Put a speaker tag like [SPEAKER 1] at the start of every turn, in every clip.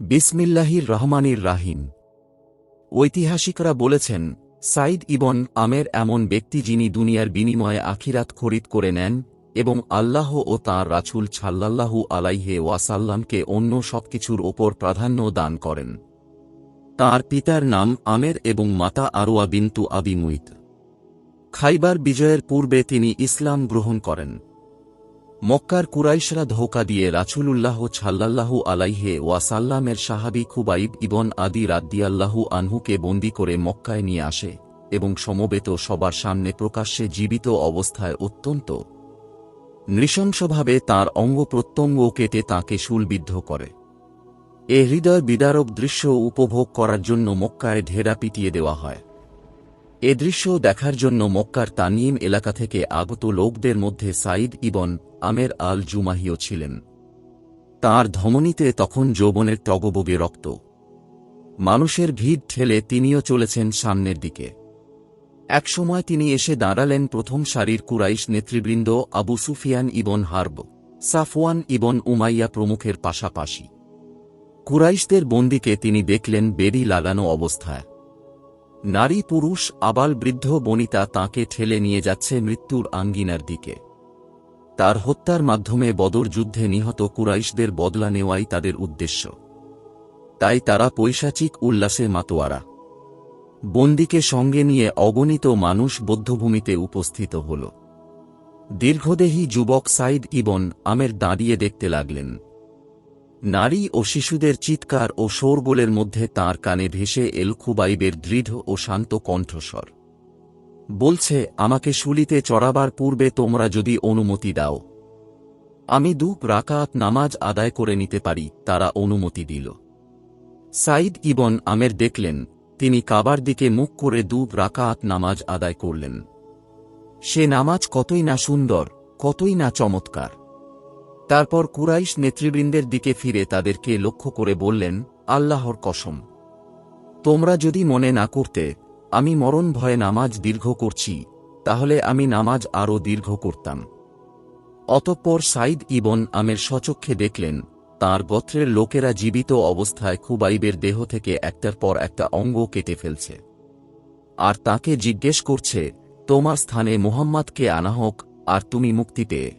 [SPEAKER 1] বিসমিল্লাহির রহমানির রাহিম। ঐতিহাসিকরা বলেছেন সাইদ ইবন আমের এমন ব্যক্তি যিনি দুনিয়ার বিনিময়ে আখিরাত খরিদ করে নেন এবং আল্লাহ ও তাঁর রাছুল ছাল্লাল্লাহু আলাইহে ওয়াসাল্লামকে অন্য সবকিছুর ওপর প্রাধান্য দান করেন। তার পিতার নাম আমের এবং মাতা আরোয়া বিন্তু আবি মুইত। খাইবার বিজয়ের পূর্বে তিনি ইসলাম গ্রহণ করেন। মক্কার কুরাইশরা ধোকা দিয়ে রাছুলুল্লাহ ছাল্লাল্লাহু আলাইহে ওয়াসাল্লামের সাহাবি খুবাইব ইবন আদি রাদ্দিয়াল্লাহু আনহুকে বন্দি করে মক্কায় নিয়ে আসে এবং সমবেত সবার সামনে প্রকাশ্যে জীবিত অবস্থায় অত্যন্ত নৃশংসভাবে তাঁর অঙ্গ প্রত্যঙ্গ কেটে তাঁকে শুলবিদ্ধ করে। এ হৃদয় বিদারক দৃশ্য উপভোগ করার জন্য মক্কায় ঢেরা পিটিয়ে দেওয়া হয়। এ দৃশ্য দেখার জন্য মক্কার তানিম এলাকা থেকে আগত লোকদের মধ্যে সাইদ ইবন আমের আল জুমাহিও ছিলেন। তার ধমনীতে তখন যৌবনের টগবগে রক্ত। মানুষের ভিড় ঠেলে তিনিও চলেছেন সামনের দিকে। একসময় তিনি এসে দাঁড়ালেন প্রথম সারির কুরাইশ নেতৃবৃন্দ Abu Sufyan ibn Harb, Safwan ibn Umayya প্রমুখের পাশাপাশি। কুরাইশদের বন্দিকে তিনি দেখলেন বেরি লাগানো অবস্থায়। নারী পুরুষ, আবাল বৃদ্ধ বনিতা তাকে ঠেলে নিয়ে যাচ্ছে মৃত্যুর আঙ্গিনার দিকে। তার হত্যার মাধ্যমে বদর যুদ্ধে নিহত কুরাইশদের বদলা নেওয়াই তাদের উদ্দেশ্য। তাই তারা পৈশাচিক উল্লাসে মাতোয়ারা। বন্দিকে সঙ্গে নিয়ে অগণিত মানুষ বৌদ্ধভূমিতে উপস্থিত হল। দীর্ঘদেহী যুবক সাইদ ইবন আমের দাঁড়িয়ে দেখতে লাগলেন। নারী ও শিশুদের চিৎকার ও শোরগোলের মধ্যে তার কানে ভেসে এল খুবাইবের দৃঢ় ও শান্ত কণ্ঠস্বর। বলছে, আমাকে শুলিতে চড়াবার পূর্বে তোমরা যদি অনুমতি দাও। আমি দু রাকাত নামাজ আদায় করে নিতে পারি, তারা অনুমতি দিল। সাইদ ইবন আমের দেখলেন, তিনি কাবার দিকে মুখ করে দু রাকাত নামাজ আদায় করলেন। সে নামাজ কতই না সুন্দর, কতই না চমৎকার। তারপর কুরাইশ নেতৃবৃন্দের দিকে ফিরে তাদেরকে লক্ষ্য করে বললেন, আল্লাহর কসম। তোমরা যদি মনে না করতে, আমি মরণ ভয়ে নামাজ দীর্ঘ করছি, তাহলে আমি নামাজ আরও দীর্ঘ করতাম। অতঃপর সাইদ ইবন আমের সচক্ষে দেখলেন, তার গোত্রের লোকেরা জীবিত অবস্থায় খুবাইবের দেহ থেকে একটার পর একটা অঙ্গ কেটে ফেলছে। আর তাকে জিজ্ঞেস করছে, তোমার স্থানে মুহাম্মাদকে আনা হোক, আর তুমি মুক্তি পেয়ে।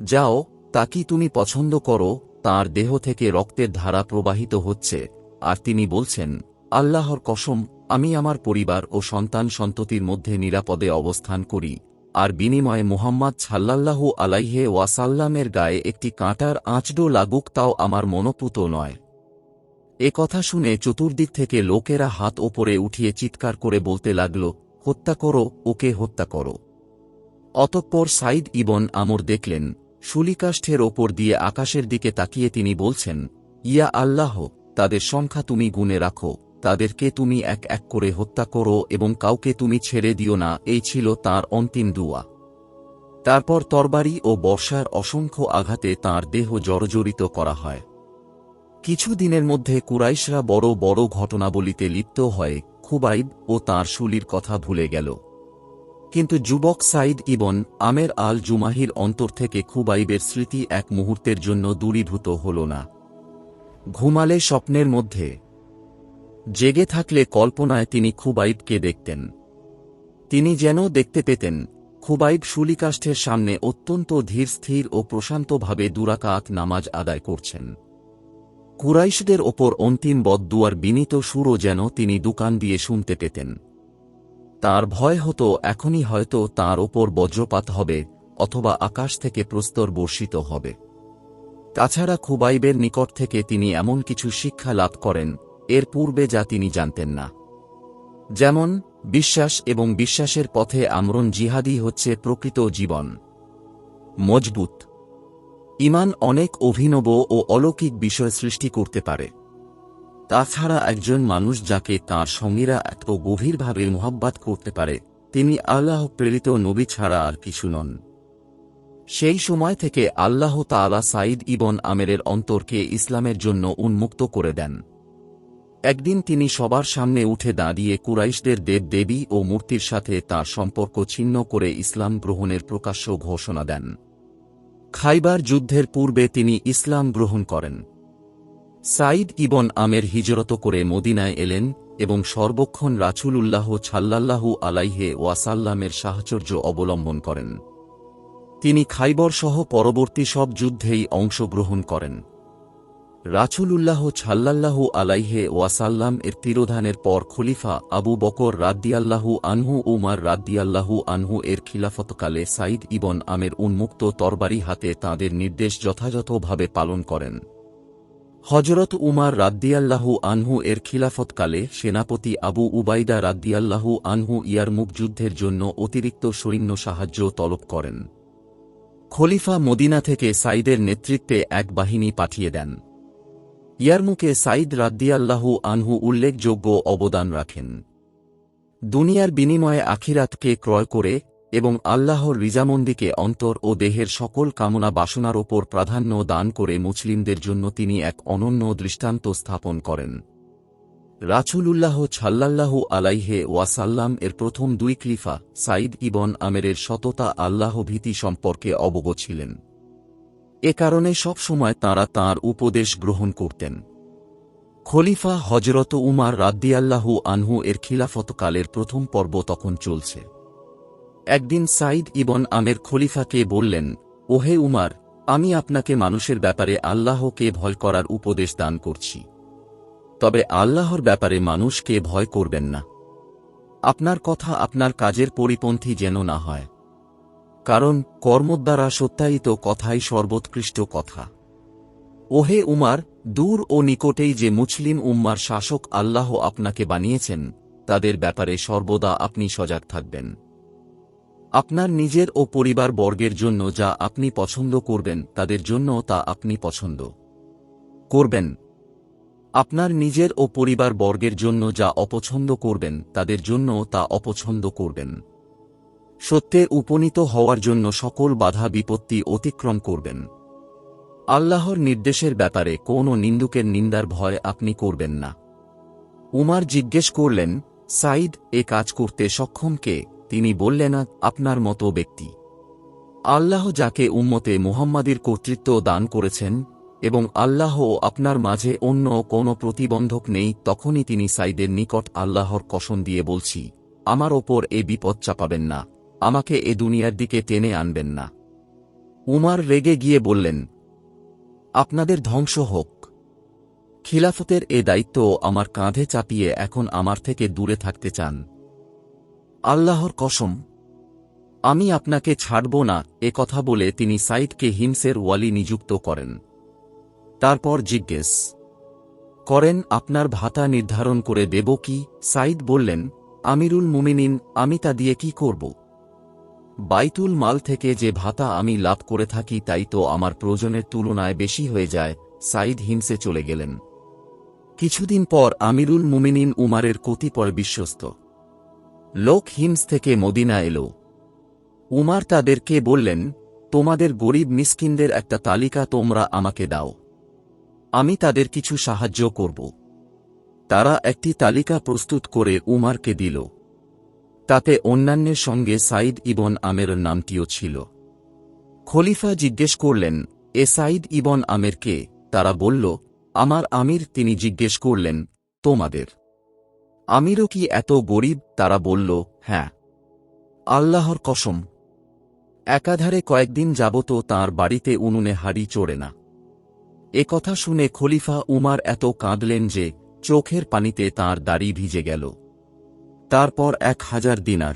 [SPEAKER 1] যাও তা কি তুমি পছন্দ করো? তার দেহ থেকে রক্তের ধারা প্রবাহিত হচ্ছে। আর তিনি বলছেন, আল্লাহর কসম, আমি আমার পরিবার ও সন্তান সন্ততির মধ্যে নিরাপদে অবস্থান করি। আর বিনিময়ে মুহাম্মদ ছাল্লাল্লাহু আলাইহে ওয়াসাল্লামের গায়ে একটি কাঁটার আঁচডো লাগুক, তাও আমার মনোপুত নয়। এ কথা শুনে চতুর্দিক থেকে লোকেরা হাত ওপরে উঠিয়ে চিৎকার করে বলতে লাগল, হত্যা করো, ওকে হত্যা করো। অতঃপর সাইদ ইবন আমর দেখলেন শুলিকাষ্ঠের ওপর দিয়ে আকাশের দিকে তাকিয়ে তিনি বলছেন, ইয়া আল্লাহ, তাদের সংখ্যা তুমি গুনে রাখো, তাদেরকে তুমি এক এক করে হত্যা করো এবং কাউকে তুমি ছেড়ে দিও না, এই ছিল তার অন্তিম দুয়া। তারপর তরবারি ও বর্ষার অসংখ্য আঘাতে তার দেহ জর্জরিত করা হয়। কিছু দিনের মধ্যে কুরাইশরা বড় বড় ঘটনাবলিতে লিপ্ত হয়, খুবাইব ও তার শুলির কথা ভুলে গেল। কিন্তু যুবক সাইদ ইবন আমের আল জুমাহির অন্তর থেকে খুবাইবের স্মৃতি এক মুহূর্তের জন্য দূরীভূত হল না। ঘুমালে স্বপ্নের মধ্যে। জেগে থাকলে কল্পনায় তিনি খুবাইবকে দেখতেন। তিনি যেন দেখতে পেতেন, খুবাইব শুলিকাষ্ঠের সামনে অত্যন্ত ধীর, স্থির ও প্রশান্তভাবে দুরাকাত নামাজ আদায় করছেন। কুরাইশদের ওপর অন্তিম বদদুয়ার বিনীত সুরও যেন তিনি দোকান দিয়ে শুনতে পেতেন। তার ভয় হতো এখনই হয়তো তার ওপর বজ্রপাত হবে, অথবা আকাশ থেকে প্রস্তর বর্ষিত হবে। তাছাড়া খুবাইবের নিকট থেকে তিনি এমন কিছু শিক্ষা লাভ করেন, এর পূর্বে যা তিনি জানতেন না। যেমন, বিশ্বাস এবং বিশ্বাসের পথে আমরণ জিহাদি হচ্ছে প্রকৃত জীবন। মজবুত। ইমান অনেক অভিনব ও অলৌকিক বিষয় সৃষ্টি করতে পারে। তাছাড়া একজন মানুষ যাকে তাঁর সঙ্গীরা এত গভীরভাবে মোহাব্বাত করতে পারে, তিনি আল্লাহ প্রেরিত নবী ছাড়া আর কিছু নন। সেই সময় থেকে আল্লাহ তালা সাইদ ইবন আমেরের অন্তরকে ইসলামের জন্য উন্মুক্ত করে দেন। একদিন তিনি সবার সামনে উঠে দাঁড়িয়ে কুরাইশদের দেব দেবী ও মূর্তির সাথে তার সম্পর্ক ছিন্ন করে ইসলাম গ্রহণের প্রকাশ্য ঘোষণা দেন। খাইবার যুদ্ধের পূর্বে তিনি ইসলাম গ্রহণ করেন। সাইদ ইবন আমের হিজরত করে মদিনায় এলেন এবং সর্বক্ষণ রাছুল উল্লাহ ছাল্লাল্লাহু আলাইহে ওয়াসাল্লামের সাহচর্য অবলম্বন করেন। তিনি খাইবর সহ পরবর্তী সব যুদ্ধেই অংশগ্রহণ করেন। রাছুলুল্লাহ ছাল্লাল্লাহু আলাইহে ওয়াসাল্লাম এর তিরোধানের পর খলিফা আবু বকর রাদ্দিয়াল্লাহু আনহু, উমার রাদ্দিয়াল্লাহু আনহু এর খিলাফতকালে সাইদ ইবন আমের উন্মুক্ত তরবারি হাতে তাঁদের নির্দেশ যথাযথভাবে পালন করেন। হজরত উমার রাদ্দিয়াল্লাহু আনহু এর খিলাফতকালে সেনাপতি আবু উবাইদা রাদ্দিয়াল্লাহু আনহু ইয়ারমুক যুদ্ধের জন্য অতিরিক্ত সৈন্য সাহায্য তলব করেন। খলিফা মদিনা থেকে সাইদের নেতৃত্বে এক বাহিনী পাঠিয়ে দেন। ইয়ারমুকে সাইদ রাদ্দিয়াল্লাহু আনহু উল্লেখযোগ্য অবদান রাখেন। দুনিয়ার বিনিময়ে আখিরাতকে ক্রয় করে এবং আল্লাহর রিজামন্দিকে অন্তর ও দেহের সকল কামনা বাসনার ওপর প্রাধান্য দান করে মুসলিমদের জন্য তিনি এক অনন্য দৃষ্টান্ত স্থাপন করেন। রাছুলুল্লাহ ছাল্লাল্লাহু আলাইহে ওয়াসাল্লাম এর প্রথম দুই ক্লিফা সাইদ ইবন আমেরের সততা আল্লাহ ভীতি সম্পর্কে অবগত ছিলেন। এ কারণে সব সময় তাঁরা তাঁর উপদেশ গ্রহণ করতেন। খলিফা হজরত উমার রাদ্দিয়াল্লাহু আনহু এর খিলাফতকালের প্রথম পর্ব তখন চলছে। একদিন সাইদ ইবন আমের খলিফাকে বললেন, ওহে উমার, আমি আপনাকে মানুষের ব্যাপারে আল্লাহকে ভয় করার উপদেশ দান করছি। তবে আল্লাহর ব্যাপারে মানুষকে ভয় করবেন না। আপনার কথা আপনার কাজের পরিপন্থী যেন না হয়। কারণ কর্মদ্বারা সত্যায়িত কথাই সর্বোৎকৃষ্ট কথা। ওহে উমার, দূর ও নিকটেই যে মুসলিম উম্মার শাসক আল্লাহ আপনাকে বানিয়েছেন, তাদের ব্যাপারে সর্বদা আপনি সজাগ থাকবেন। আপনার নিজের ও পরিবার বর্গের জন্য যা আপনি পছন্দ করবেন, তাদের জন্য তা আপনি পছন্দ করবেন। আপনার নিজের ও পরিবার বর্গের জন্য যা অপছন্দ করবেন, তাদের জন্য তা অপছন্দ করবেন। সত্যে উপনীত হওয়ার জন্য সকল বাধা বিপত্তি অতিক্রম করবেন। আল্লাহর নির্দেশের ব্যাপারে কোনো নিন্দুকের নিন্দার ভয় আপনি করবেন না। উমার জিজ্ঞেস করলেন সাইদ এ কাজ করতে সক্ষম কে? তিনি বললেন, আপনার মতো ব্যক্তি। আল্লাহ যাকে উম্মতে মুহাম্মাদির কর্তৃত্ব দান করেছেন এবং আল্লাহ আপনার মাঝে অন্য কোনো প্রতিবন্ধক নেই, তখনই তিনি সাইদের নিকট আল্লাহর কসম দিয়ে বলছি, আমার ওপর এ বিপদ চাপাবেন না, আমাকে এ দুনিয়ার দিকে টেনে আনবেন না। উমার রেগে গিয়ে বললেন, আপনাদের ধ্বংস হোক। খিলাফতের এ দায়িত্ব আমার কাঁধে চাপিয়ে এখন আমার থেকে দূরে থাকতে চান। আল্লাহর কসম, আমি আপনাকে ছাড়ব না, এ কথা বলে তিনি সাইদকে হিমসের ওয়ালি নিযুক্ত করেন। তারপর জিজ্ঞেস করেন, আপনার ভাতা নির্ধারণ করে দেব কি? সাইদ বললেন, আমিরুল মুমিনিন, আমি তা দিয়ে কি করব? বাইতুল মাল থেকে যে ভাতা আমি লাভ করে থাকি তাই তো আমার প্রয়োজনের তুলনায় বেশি হয়ে যায়। সাইদ হিমসে চলে গেলেন। কিছুদিন পর আমিরুল মুমিনিন উমারের কতিপয় বিশ্বস্ত লোক হিমস থেকে মদিনা এল। উমার তাদেরকে বললেন, তোমাদের গরিব মিসকিনদের একটা তালিকা তোমরা আমাকে দাও। আমি তাদের কিছু সাহায্য করব। তারা একটি তালিকা প্রস্তুত করে উমারকে দিল। তাতে অন্যান্যের সঙ্গে সাইদ ইবন আমের নামটিও ছিল। খলিফা জিজ্ঞেস করলেন, এ সাইদ ইবন আমেরকে তারা বলল, আমার আমির, তিনি জিজ্ঞেস করলেন, তোমাদের। আমিরও কি এত গরিব? তারা বলল হ্যাঁ। আল্লাহর কসম। একাধারে কয়েকদিন যাবত তার বাড়িতে উনুনে হাড়ি চড়ে না। এ কথা শুনে খলিফা উমার এত কাঁদলেন যে চোখের পানিতে তার দাড়ি ভিজে গেল। তারপর এক হাজার দিনার।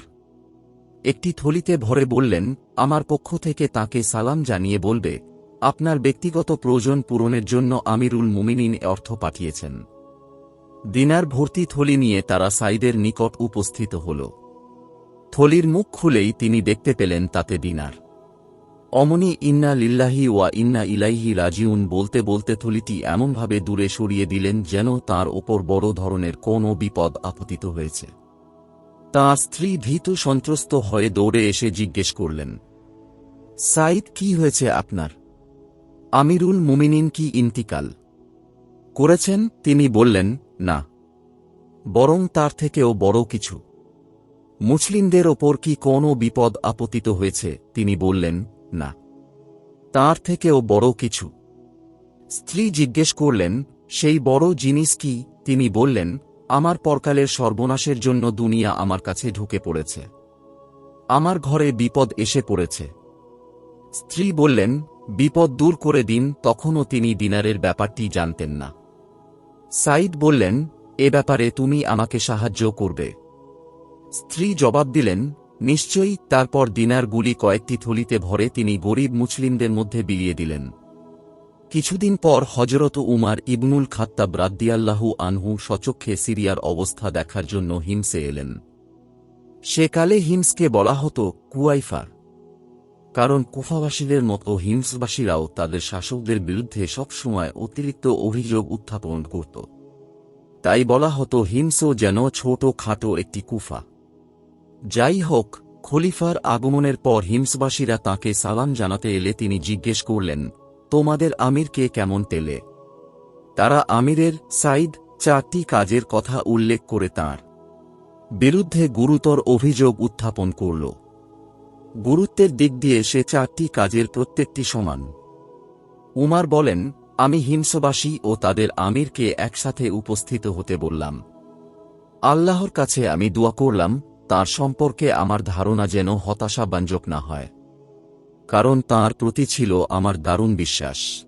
[SPEAKER 1] একটি থলিতে ভরে বললেন, আমার পক্ষ থেকে তাকে সালাম জানিয়ে বলবে, আপনার ব্যক্তিগত প্রয়োজন পূরণের জন্য আমিরুল মুমিনিন অর্থ পাঠিয়েছেন। দিনার ভর্তি থলি নিয়ে তারা সাইদের নিকট উপস্থিত হল। থলির মুখ খুলেই তিনি দেখতে পেলেন তাতে দিনার। অমনি ইন্না লিল্লাহি ওয়া ইন্না ইলাইহি রাজিউন বলতে বলতে থলিটি এমনভাবে দূরে সরিয়ে দিলেন যেন তার ওপর বড় ধরনের কোনো বিপদ আপতিত হয়েছে। তাঁর স্ত্রী ভীত সন্ত্রস্ত হয়ে দৌড়ে এসে জিজ্ঞেস করলেন, সাইদ, কি হয়েছে আপনার? আমিরুল মুমিনিন কি ইন্তিকাল? করেছেন, তিনি বললেন না, বরং তার থেকেও বড় কিছু। মুসলিমদের ওপর কি কোনো বিপদ আপতিত হয়েছে? তিনি বললেন, না। তার থেকেও বড় কিছু। স্ত্রী জিজ্ঞেস করলেন, সেই বড় জিনিস কি? তিনি বললেন, আমার পরকালের সর্বনাশের জন্য দুনিয়া আমার কাছে ঢুকে পড়েছে। আমার ঘরে বিপদ এসে পড়েছে। স্ত্রী বললেন, বিপদ দূর করে দিন, তখনও তিনি দিনারের ব্যাপারটি জানতেন না। সাইদ বললেন, এ ব্যাপারে তুমি আমাকে সাহায্য করবে। স্ত্রী জবাব দিলেন, নিশ্চয়ই। তারপর দিনারগুলি কয়েকটি থলিতে ভরে তিনি গরিব মুসলিমদের মধ্যে বিলিয়ে দিলেন। কিছুদিন পর হজরত উমার ইবনুল খাত্তাব রাদ্দিয়াল্লাহু আনহু সচক্ষে সিরিয়ার অবস্থা দেখার জন্য হিমসে এলেন। সেকালে হিমসকে বলা হতো কুয়াইফার। কারণ কুফাবাসীদের মতো হিমসবাসীরাও তাদের শাসকদের বিরুদ্ধে সবসময় অতিরিক্ত অভিযোগ উত্থাপন করত। তাই বলা হতো হিমসও যেন ছোট খাটো একটি কুফা। যাই হোক, খলিফার আগমনের পর হিমসবাসীরা তাকে সালাম জানাতে এলে তিনি জিজ্ঞেস করলেন, তোমাদের আমিরকে কেমন তেলে তারা আমিরের সাইদ চারটি কাজের কথা উল্লেখ করে তার বিরুদ্ধে গুরুতর অভিযোগ উত্থাপন করল। গুরুত্বের দিক দিয়ে সে চারটি কাজের প্রত্যেকটি সমান। উমার বলেন, আমি হিংসবাসী ও তাদের আমিরকে একসাথে উপস্থিত হতে বললাম। আল্লাহর কাছে আমি দোয়া করলাম, তার সম্পর্কে আমার ধারণা যেন হতাশাব্যঞ্জক না হয়। কারণ তার প্রতি ছিল আমার দারুণ বিশ্বাস।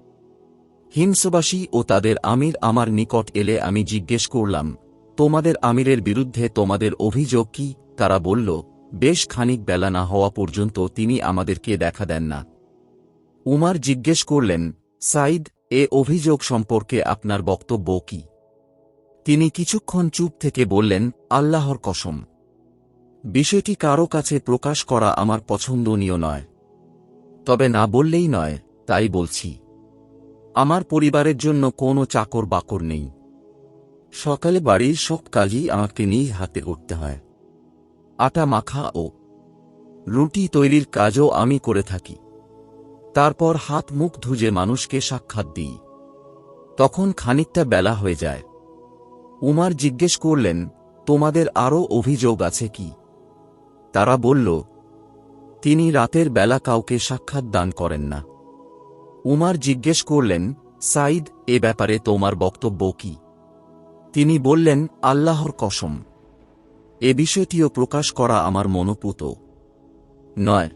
[SPEAKER 1] হিংসবাসী ও তাদের আমির আমার নিকট এলে আমি জিজ্ঞেস করলাম, তোমাদের আমিরের বিরুদ্ধে তোমাদের অভিযোগ কি? তারা বলল বেশ খানিক বেলা না হওয়া পর্যন্ত তিনি আমাদেরকে দেখা দেন না। উমার জিজ্ঞেস করলেন সাইদ এ অভিযোগ সম্পর্কে আপনার বক্তব্য কি? তিনি কিছুক্ষণ চুপ থেকে বললেন, আল্লাহর কসম। বিষয়টি কারও কাছে প্রকাশ করা আমার পছন্দনীয় নয়। তবে না বললেই নয়, তাই বলছি। আমার পরিবারের জন্য কোনো চাকর বাকর নেই। সকালে বাড়ির সব কাজই আমাকে নিজ হাতে করতে হয়। আটা মাখা ও রুটি তৈরির কাজও আমি করে থাকি। তারপর হাত মুখ ধুজে মানুষকে সাক্ষাৎ দিই। তখন খানিকটা বেলা হয়ে যায়। উমার জিজ্ঞেস করলেন, তোমাদের আরও অভিযোগ আছে কি? তারা বলল, তিনি রাতের বেলা কাউকে সাক্ষাৎ দান করেন না। উমার জিজ্ঞেস করলেন সাইদ এ ব্যাপারে তোমার বক্তব্য কি? তিনি বললেন, আল্লাহর কসম। এ বিষয়টিও প্রকাশ করা আমার মনোপুত। নয়।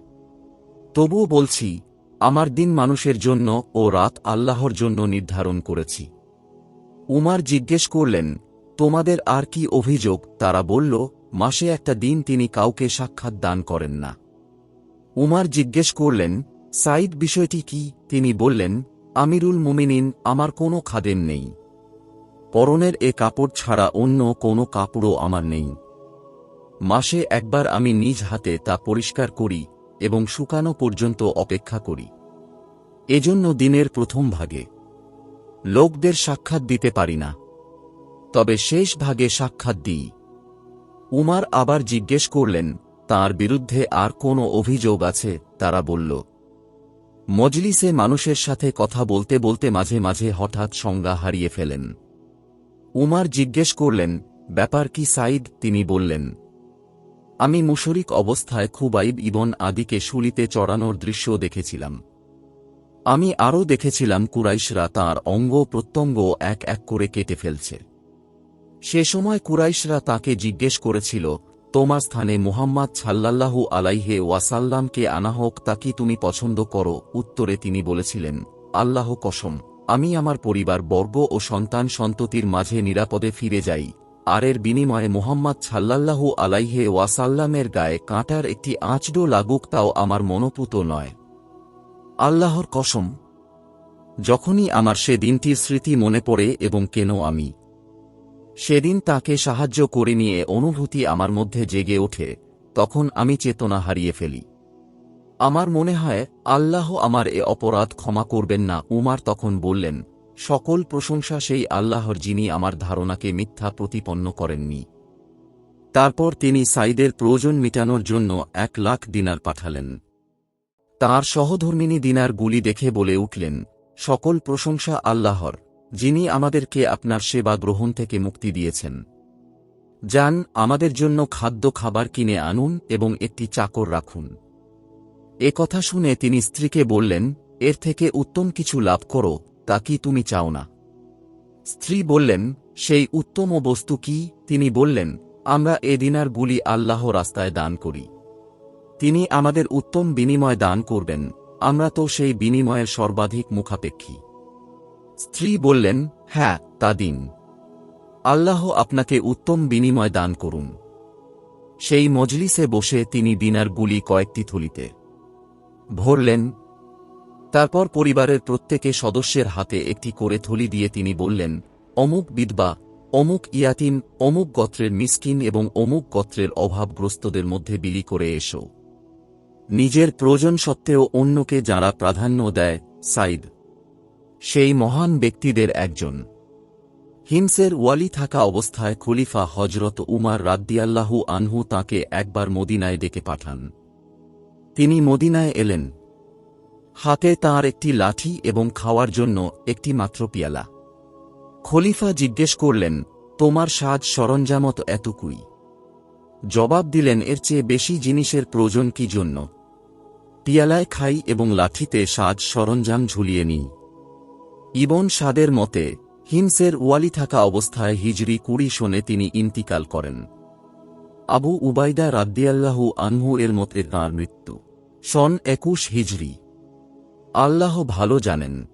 [SPEAKER 1] তবুও বলছি, আমার দিন মানুষের জন্য ও রাত আল্লাহর জন্য নির্ধারণ করেছি। উমার জিজ্ঞেস করলেন, তোমাদের আর কি অভিযোগ? তারা বলল, মাসে একটা দিন তিনি কাউকে সাক্ষাৎ দান করেন না। উমার জিজ্ঞেস করলেন সাইদ বিষয়টি কি? তিনি বললেন, আমিরুল মুমিনিন, আমার কোনো খাদেম নেই। পরনের এ কাপড় ছাড়া অন্য কোনো কাপড়ও আমার নেই। মাসে একবার আমি নিজ হাতে তা পরিষ্কার করি এবং শুকানো পর্যন্ত অপেক্ষা করি। এজন্য দিনের প্রথম ভাগে। লোকদের সাক্ষাৎ দিতে পারি না। তবে শেষ ভাগে সাক্ষাৎ দিই। উমার আবার জিজ্ঞেস করলেন, তার বিরুদ্ধে আর কোনো অভিযোগ আছে? তারা বলল, মজলিসে মানুষের সাথে কথা বলতে বলতে মাঝে মাঝে হঠাৎ সংজ্ঞা হারিয়ে ফেলেন। উমার জিজ্ঞেস করলেন, ব্যাপার কি সাইদ তিনি বললেন আমি মুশরিক অবস্থায় খুবাইব ইবন আদিকে শুলিতে চড়ানোর দৃশ্য দেখেছিলাম। আমি আরও দেখেছিলাম কুরাইশরা তার অঙ্গ প্রত্যঙ্গ এক এক করে কেটে ফেলছে। সে সময় কুরাইশরা তাকে জিজ্ঞেস করেছিল, তোমার স্থানে মুহাম্মদ ছাল্লাল্লাহু আলাইহে ওয়াসাল্লামকে আনা হোক, তা কি তুমি পছন্দ করো? উত্তরে তিনি বলেছিলেন, আল্লাহ কসম, আমি আমার পরিবার, বর্গ ও সন্তান সন্ততির মাঝে নিরাপদে ফিরে যাই। আর এর বিনিময়ে মোহাম্মদ ছাল্লাল্লাহু আলাইহে ওয়াসাল্লামের গায়ে কাঁটার একটি আঁচডো লাগুক তাও আমার মনোপুত নয়। আল্লাহর কসম, যখনই আমার সে দিনটির স্মৃতি মনে পড়ে এবং কেন আমি? সেদিন তাকে সাহায্য করে নিয়ে অনুভূতি আমার মধ্যে জেগে ওঠে, তখন আমি চেতনা হারিয়ে ফেলি। আমার মনে হয়, আল্লাহ আমার এ অপরাধ ক্ষমা করবেন না, উমার তখন বললেন সকল প্রশংসা সেই আল্লাহর যিনি আমার ধারণাকে মিথ্যা প্রতিপন্ন করেননি। তারপর তিনি সাইদের প্রয়োজন মিটানোর জন্য এক লাখ দিনার পাঠালেন। তার সহধর্মিনী দিনার গুলি দেখে বলে উঠলেন, সকল প্রশংসা আল্লাহর, যিনি আমাদেরকে আপনার সেবা গ্রহণ থেকে মুক্তি দিয়েছেন। যান, আমাদের জন্য খাদ্য খাবার কিনে আনুন এবং একটি চাকর রাখুন। এ কথা শুনে তিনি স্ত্রীকে বললেন, এর থেকে উত্তম কিছু লাভ করো তা কি তুমি চাও না? স্ত্রী বললেন, সেই উত্তম বস্তু কি? তিনি বললেন, আমরা এ দিনার গুলি আল্লাহ রাস্তায় দান করি। তিনি আমাদের উত্তম বিনিময় দান করবেন, আমরা তো সেই বিনিময়ের সর্বাধিক মুখাপেক্ষী। স্ত্রী বললেন হ্যাঁ তা দিন। আল্লাহ আপনাকে উত্তম বিনিময় দান করুন। সেই মজলিসে বসে তিনি দিনার গুলি কয়েকটি থলিতে ভরলেন তারপর পরিবারের প্রত্যেকে সদস্যের হাতে একটি করে থলি দিয়ে তিনি বললেন, অমুক বিধবা, অমুক ইয়াতিম, অমুক গত্রের মিসকিন এবং অমুক গত্রের অভাবগ্রস্তদের মধ্যে বিলি করে এসো। নিজের প্রয়োজন সত্ত্বেও অন্যকে যারা প্রাধান্য দেয়, সাইদ। সেই মহান ব্যক্তিদের একজন। হিমসের ওয়ালি থাকা অবস্থায় খলিফা হজরত উমার রাদ্দিয়াল্লাহু আনহু তাকে একবার মদিনায় ডেকে পাঠান। তিনি মদিনায় এলেন। হাতে তার একটি লাঠি এবং খাওয়ার জন্য একটি মাত্র পিয়ালা। খলিফা জিজ্ঞেস করলেন, তোমার সাজ সরঞ্জামত এতকুই? জবাব দিলেন, এর চেয়ে বেশি জিনিসের প্রয়োজন কি জন্য? পিয়ালায় খাই এবং লাঠিতে সাজ সরঞ্জাম ঝুলিয়ে নিই। ইবন সাদের মতে, হিমসের ওয়ালি থাকা অবস্থায় হিজরি কুড়ি শোনে তিনি ইন্তিকাল করেন। আবু উবাইদা রাদ্দিয়াল্লাহু আনহু এর মতে তাঁর মৃত্যু। সন একুশ হিজরি। আল্লাহ ভালো জানেন।